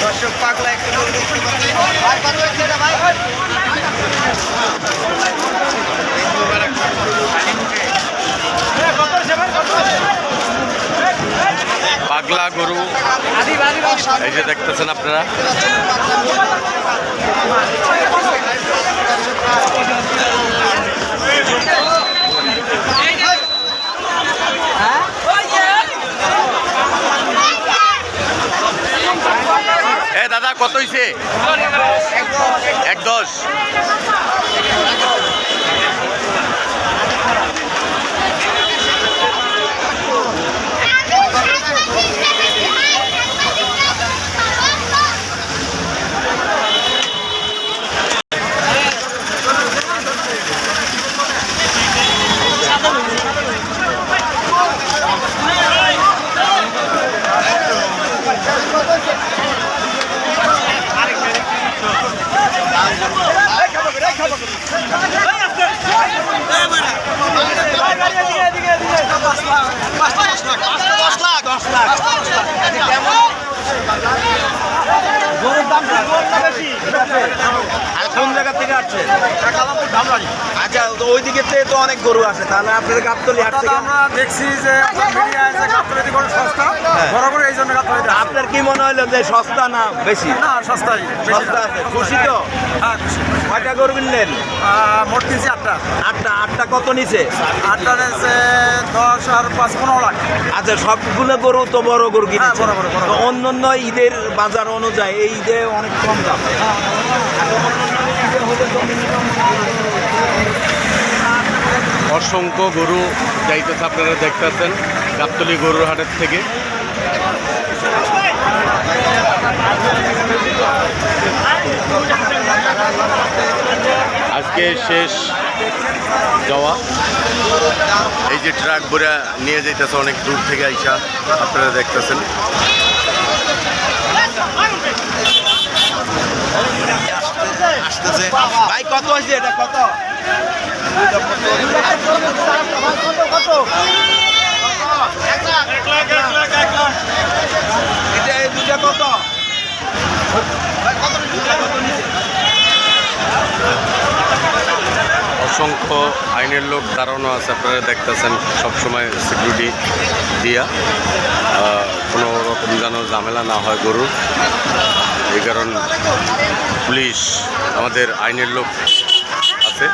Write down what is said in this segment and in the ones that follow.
দর্শক পাগলা একটা গরু পাগলা গরু। এই যে দেখতেছেন আপনারা। এ দাদা কত হইছে? এক দশ। লাখ কেমন আর কোন জায়গা থেকে আসছে? আচ্ছা তো ওই দিকে তো অনেক গরু আসে তাহলে আপনাদের গাবতলি হাট থেকে আমরা দেখছি যে আপনার গাবতলিতে করে সস্তা বড় করে এই জন্য গাবতলিতে আপনার কি মনে হলো যে সস্তা না বেশি? না সস্তাই সস্তা আছে খুশি তো? হ্যাঁ কয়টা গরু কিনলেন? আহ, মোট কিনছি আটটা। আটটা আটটা কত নিছে? আটটা রয়েছে দশ আর পাঁচ পনেরো লাখ। আচ্ছা সবগুলো গরু তো বড় গরু কিনেছে। হ্যাঁ, অন্য অন্য ঈদের বাজার অনুযায়ী এই ঈদে অনেক কম দাম। অসংখ্য গরু যাইতেছে, আপনারা দেখতেছেন, গাবতলি গরুর হাটের থেকে। আজকে শেষ যাওয়া এই যে ট্রাক ভরে নিয়ে যাইতেছে, অনেক দূর থেকে আইসা, আপনারা দেখতেছেন। অসংখ্য আইনের লোক দাঁড়ানো আছে, আপনারা দেখতেছেন সবসময় সিকিউরিটি দিয়া। কোনো রকম যেন ঝামেলা না হয় গরুর। এই কারণ পুলিশ, আমাদের আইনের লোক আছে।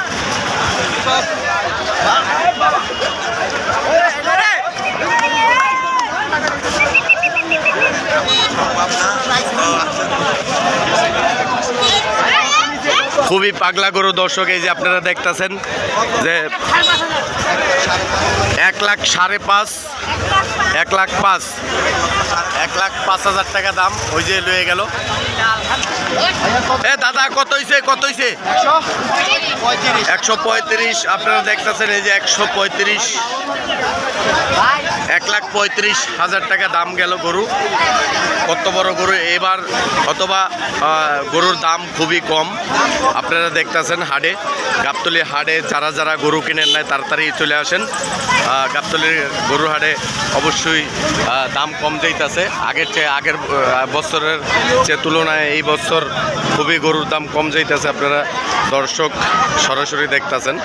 খুবই পাগলা গরু দর্শক, এই যে আপনারা দেখতেছেন যে এক লাখ সাড়ে পাঁচ এক লাখ পাঁচ। এক লাখ পাঁচ হাজার টাকা দাম, ওই যে লয়ে গেল। এ দাদা, কত হয়েছে কত হয়েছে একশো পঁয়ত্রিশ, আপনারা দেখতেছেন, এই যে একশো পঁয়ত্রিশ। এক লাখ পঁয়ত্রিশ হাজার টাকা দাম গেল গরু। কত বড় গরু? এবার অথবা গরুর দাম খুবই কম। আপনারা দেখতেছেন হাটে, গাবতলি হাটে যারা যারা গরু কিনেন নাই, তাড়াতাড়ি চলে আসেন। গাবতলির গরু হাটে অবশ্যই দাম কম যাইতেছে। আগের চেয়ে, আগের বছরের যে তুলনায় এই বছর খুবই গরুর দাম কম যাইতেছে আপনারা দর্শক সরাসরি দেখতেছেন।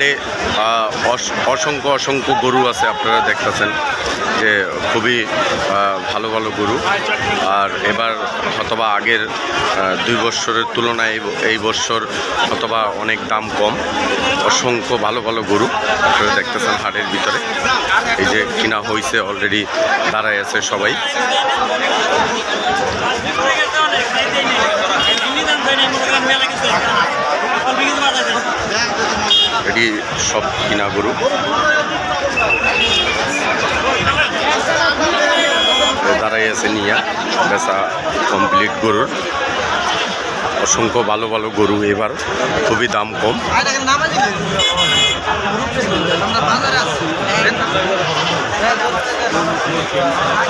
হাটে অসংখ্য অসংখ্য গরু আছে, আপনারা দেখতেছেন যে খুবই ভালো ভালো গরু। আর এবার অথবা আগের দুই বছরের তুলনায় এই এই বছর অথবা অনেক দাম কম। অসংখ্য ভালো ভালো গরু আপনারা দেখতেছেন হাটের ভিতরে। এই যে কিনা হয়েছে অলরেডি দাঁড়ায় আছে সবাই। এটি সব কিনা গরু। দাঁড়াই আছে নিয়া বেচা কমপ্লিট গরুর। অসংখ্য ভালো ভালো গরু এবার খুবই দাম কম। আহ, ছোট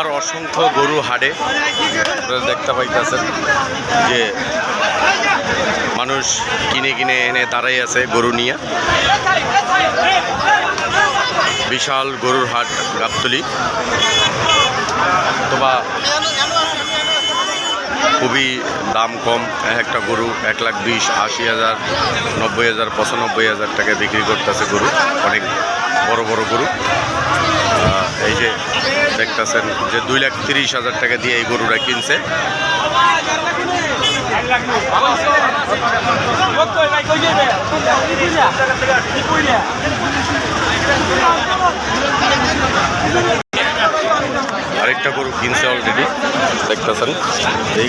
এবার অসংখ্য গরু হাটে। আপনারা দেখতে পাইতেছেন যে মানুষ কিনে কিনে এনে দাঁড়াই আছে গরু নিয়ে। বিশাল গরুর হাট গাবতলি। অথবা খুবই দাম কম এক একটা গরু এক লাখ বিশ, আশি হাজার, নব্বই হাজার, পঁচানব্বই হাজার টাকায় বিক্রি করতেছে গরু। অনেক বড় বড় গরু। এই যে দেখতেছেন যে দুই লাখ তিরিশ হাজার টাকা দিয়ে এই গরুটা কিনছে। আরেকটা গরু কিনছে অলরেডি দেখতেছেন। এই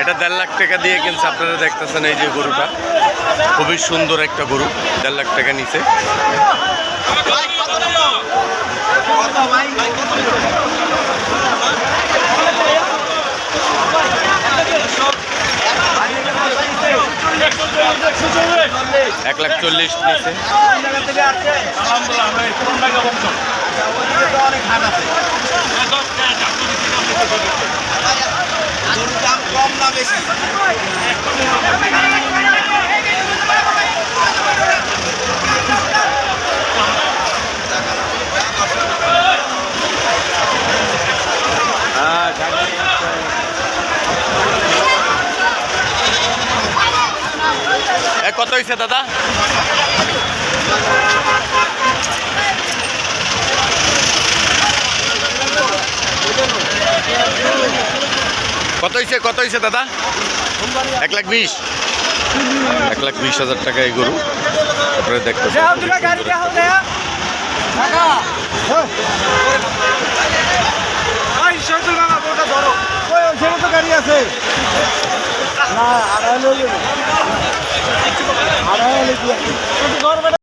এটা দেড় লাখ টাকা দিয়ে কিন্তু আপনারা দেখতেছেন এই যে গরুটা। খুবই সুন্দর একটা গরু, দেড় লাখ টাকা নিচে। এক লাখ চল্লিশ নিচে দাম কম না বেশি হয়েছে দাদা। কত হয়েছে কত হয়েছে দাদা? এক লাখ বিশ। এক লাখ বিশ হাজার টাকা এই গরু। আপনারা দেখতে গাড়ি আছে। না আড়াই আড়াই